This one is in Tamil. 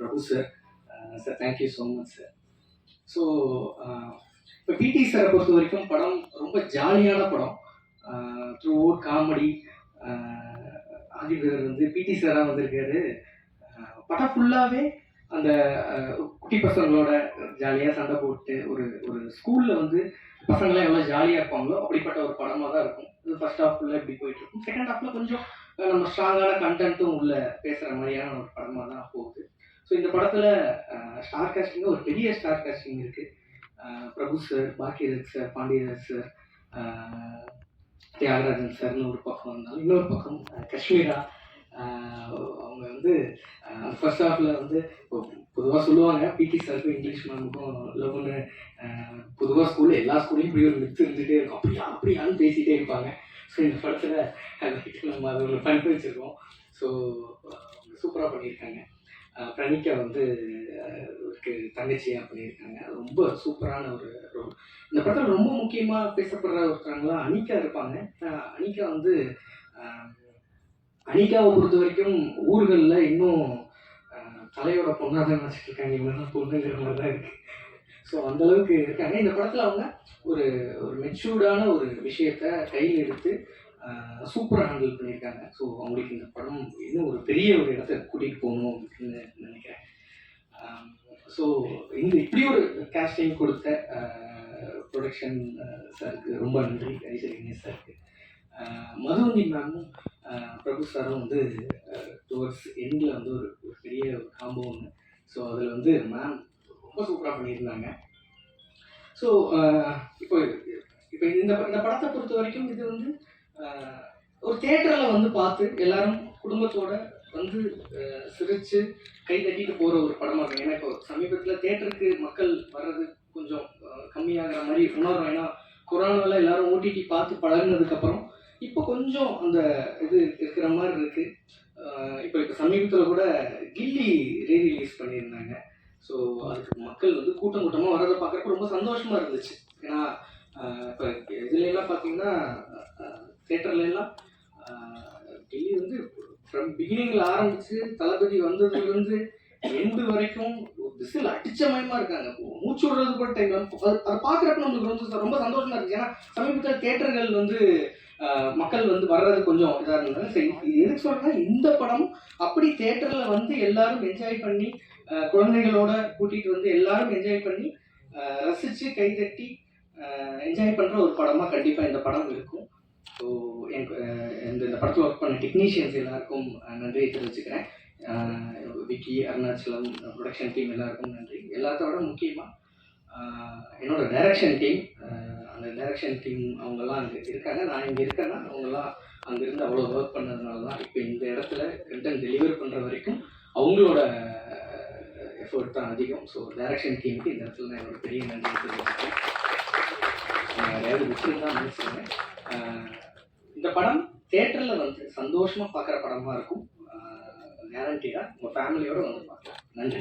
Prabhu sir sir thank you so much sir so இப்போ பிடி சாரை பொறுத்த வரைக்கும் படம் ரொம்ப ஜாலியான படம். த்ரூ அவுட் காமெடி ஆதிபர் வந்து பிடி சாராக வந்திருக்காரு. படம் ஃபுல்லாகவே அந்த குட்டி பசங்களோட ஜாலியாக சண்டை போட்டு ஒரு ஒரு ஸ்கூலில் வந்து பசங்களாம் எவ்வளோ ஜாலியாக இருப்பாங்களோ அப்படிப்பட்ட ஒரு படமாக தான் இருக்கும். இது ஃபர்ஸ்ட் ஹாஃப் ஃபுல்லாக இப்படி போயிட்டு இருக்கும். செகண்ட் ஹாஃபில் கொஞ்சம் நம்ம ஸ்ட்ராங்கான கண்டென்ட்டும் உள்ள பேசுகிற மாதிரியான ஒரு படமாக தான் போகுது. ஸோ இந்த படத்தில் ஸ்டார் காஸ்டிங் ஒரு பெரிய ஸ்டார் காஸ்டிங் இருக்குது Prabhu sir Bhagyaraj sir Pandiyaraj sir Thiyagarajan சார்னு ஒரு பக்கம் இருந்தாலும் இன்னொரு பக்கம் காஷ்மீரா அவங்க வந்து ஃபர்ஸ்ட் ஹாஃபில் வந்து பொதுவாக சொல்லுவாங்க பிடி சாருக்கும் இங்கிலீஷ் மேமுக்கும் லவ்னு பொதுவாக ஸ்கூலில் எல்லா ஸ்கூல்லையும் இப்படி ஒரு மித்து இருந்துகிட்டே இருக்கும். அப்படியா அப்படியான்னு பேசிகிட்டே இருப்பாங்க. ஸோ இந்த படத்தில் நம்ம அதை ஒன்று பண்ணி வச்சுருக்கோம். ஸோ சூப்பராக பண்ணியிருக்காங்க. ஆஹ் வந்து ஆஹ் தங்கச்சியாக பண்ணியிருக்காங்க. ரொம்ப சூப்பரான ஒரு ரோல் இந்த படத்தில் ரொம்ப முக்கியமாக பேசப்படுற ஒருத்தவங்களாம் அனிகா இருப்பாங்க. அனிகா வந்து அனிகாவை பொறுத்த வரைக்கும் ஊர்களில் இன்னும் தலையோட பொண்ணாக தான் நினச்சிட்டு இருக்காங்க இவங்க தான் பொண்ணுங்கிற மாதிரி தான் இருக்குது ஸோ அந்த அளவுக்கு இருக்காங்க. இந்த படத்தில் அவங்க ஒரு ஒரு மெச்சூர்டான ஒரு விஷயத்த கையில் எடுத்து சூப்பராக ஹேண்டில் பண்ணியிருக்காங்க. ஸோ அவங்களுக்கு இந்த படம் இன்னும் ஒரு பெரிய ஒரு இடத்த கூட்டிகிட்டு போகணும் அப்படின்னு ஸோ இந்த இப்படி ஒரு கேஸ்டிங் கொடுத்த ப்ரொடக்ஷன் சாருக்கு ரொம்ப நன்றி. ஐஸ்வரி கணேஷ் சாருக்கு ஆஹ் மதுவந்தி மேமும் பிரபு சாரும் வந்து டுவர்ட்ஸ் எண்டில் வந்து ஒரு ஒரு பெரிய காம்போ ஒன்று ஸோ அதில் வந்து மேம் ரொம்ப சூப்பராக பண்ணியிருந்தாங்க. ஸோ இப்போ இப்போ இந்த இந்த படத்தை பொறுத்த வரைக்கும் இது வந்து ஒரு தேட்டரில் வந்து பார்த்து எல்லாரும் குடும்பத்தோட வந்து சிரிச்சு கை தட்டிட்டு போகிற ஒரு படமாக இருக்கும் ஏன்னா இப்போ சமீபத்தில் தேட்டருக்கு மக்கள் வர்றது கொஞ்சம் கம்மியாகிற மாதிரி உணர்றோம். ஏன்னா கொரோனாவில் எல்லாரும் ஓடிடி பார்த்து பழகினதுக்கப்புறம் இப்போ கொஞ்சம் அந்த இது இருக்கிற மாதிரி இருக்கு. இப்போ இப்போ சமீபத்தில் கூட கில்லி ரீ ரிலீஸ் பண்ணியிருந்தாங்க. ஸோ அதுக்கு மக்கள் வந்து கூட்டம் கூட்டமாக வர்றதை பார்க்குறப்ப ரொம்ப சந்தோஷமா இருந்துச்சு. ஏன்னா இப்போ இதுல எல்லாம் பார்த்தீங்கன்னா தேட்டர்ல எல்லாம் கில்லி வந்து ஃப்ரம் பிகினிங்ல ஆரம்பிச்சு தளபதி வந்ததுலேருந்து எண்டு வரைக்கும் விசில் அடிச்ச மயமா இருக்காங்க. மூச்சு விடுறது கூட டைம் அதை பார்க்குறப்ப நம்மளுக்கு ரொம்ப ரொம்ப சந்தோஷமா இருக்கு. ஏன்னா சமீபத்தில் தேட்டர்கள் வந்து மக்கள் வந்து வர்றது கொஞ்சம் இதாக இருந்தாலும் சரி இது எதுக்கு சொல்றேன்னா இந்த படம் அப்படி தேட்டரில் வந்து எல்லாரும் என்ஜாய் பண்ணி குழந்தைகளோட கூட்டிகிட்டு வந்து எல்லாரும் என்ஜாய் பண்ணி ரசித்து கைதட்டி என்ஜாய் பண்ணுற ஒரு படமாக கண்டிப்பாக இந்த படம் இருக்கும். ஸோ எனக்கு இந்த இந்த படத்தில் ஒர்க் பண்ண டெக்னீஷியன்ஸ் எல்லாருக்கும் நன்றி நன்றியை தெரிவிச்சுக்கிறேன். விக்கி அருணாச்சலம் ப்ரொடக்ஷன் டீம் எல்லாருக்கும் நன்றி. எல்லாத்தோட முக்கியமாக என்னோட டைரக்ஷன் டீம் அந்த டைரக்ஷன் டீம் அவங்கெல்லாம் அங்கே இருக்காங்க. நான் இங்கே இருக்கேன்னா அவங்கெல்லாம் அங்கேருந்து அவ்வளோ ஒர்க் பண்ணதுனால தான் இப்போ இந்த இடத்துல கண்டென்ட் டெலிவர் பண்ணுற வரைக்கும் அவங்களோட எஃபர்ட் தான் அதிகம். ஸோ டைரக்ஷன் டீமுக்கு இந்த இடத்துல நான் என்னோட பெரிய நன்றி தெரிவிச்சுக்கிறேன். யாரையாவது விட்டுருந்தா தான் ஆஹ் இந்த படம் தேட்டரில் வந்து சந்தோஷமாக பார்க்குற படமாக இருக்கும். கேரண்டியாக உங்கள் ஃபேமிலியோடு வந்து பார்க்கலாம் நன்றி.